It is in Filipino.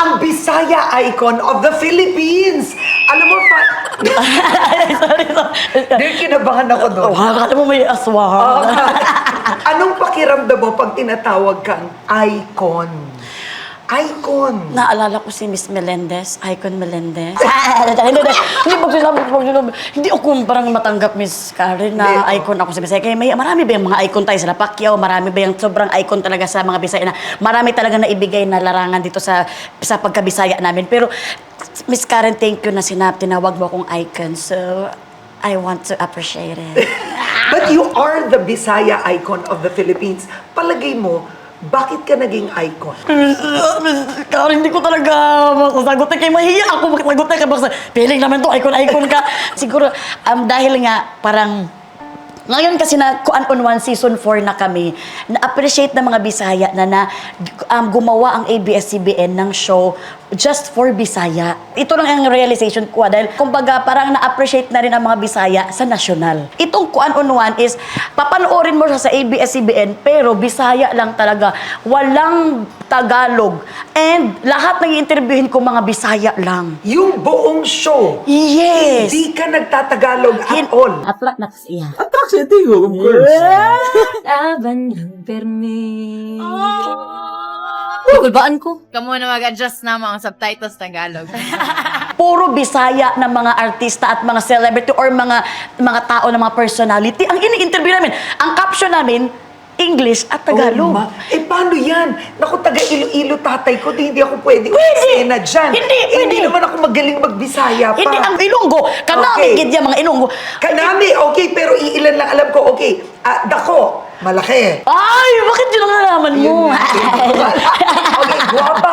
ang Bisaya icon of the Philippines. Alam mo, pa... sorry, sorry. Dahil kinabahan ako doon. Oh, akala mo may aswang. Anong pakiramdam mo pag tinatawag kang icon? Icon. Naalala ko si Miss Melendez, Icon Melendez. hindi, hindi. Hindi pag sinabi, pag sinabi, hindi ako parang matanggap Miss Karen na Hindi. icon ako sa Bisaya. Kaya may, marami ba yung mga icon tayo sa Pacquiao? Marami ba yung sobrang icon talaga sa mga Bisaya na marami talaga na ibigay na larangan dito sa sa pagkabisaya namin. Pero Miss Karen, thank you na sinap, tinawag mo akong icon. So, I want to appreciate it. But you are the Bisaya icon of the Philippines. Palagay mo, bakit ka naging icon? Karen, hindi ko talaga masasagot. Kaya mahiya ako magsagot ka. Basta feeling naman to, icon-icon ka. Siguro, um, dahil nga, parang, ngayon kasi na kuan on one season 4 na kami, na-appreciate ng mga Bisaya na na um, gumawa ang ABS-CBN ng show just for Bisaya. Ito lang ang realization ko ah, dahil kumbaga parang na-appreciate na rin ang mga Bisaya sa national. Itong kuan on one is papanoorin mo siya sa ABS-CBN pero Bisaya lang talaga. Walang Tagalog. And lahat ng interviewin ko mga Bisaya lang. Yung buong show, Yes! hindi ka nagtatagalog at Hin- all. Atrak na iya. Attraction, tigo, of course. Laban ng permi. Kulbaan ko. Kamu na mag-adjust na mga subtitles Tagalog. puro Bisaya ng mga artista at mga celebrity or mga mga tao ng mga personality ang ini-interview namin. Ang caption namin, English at Tagalog. Oh, ma. Eh, paano yan? Naku, taga Iloilo tatay ko, di hindi ako pwede Pwede. umisena dyan. Hindi, Eh, Hindi pwede. naman ako magaling magbisaya pa. Hindi ang Ilonggo. Kanami Okay. gid yan, mga Ilonggo. Kanami, okay, pero iilan lang alam ko, okay. Ah, dako, malaki. Ay, bakit yun ang nalaman mo? Yun.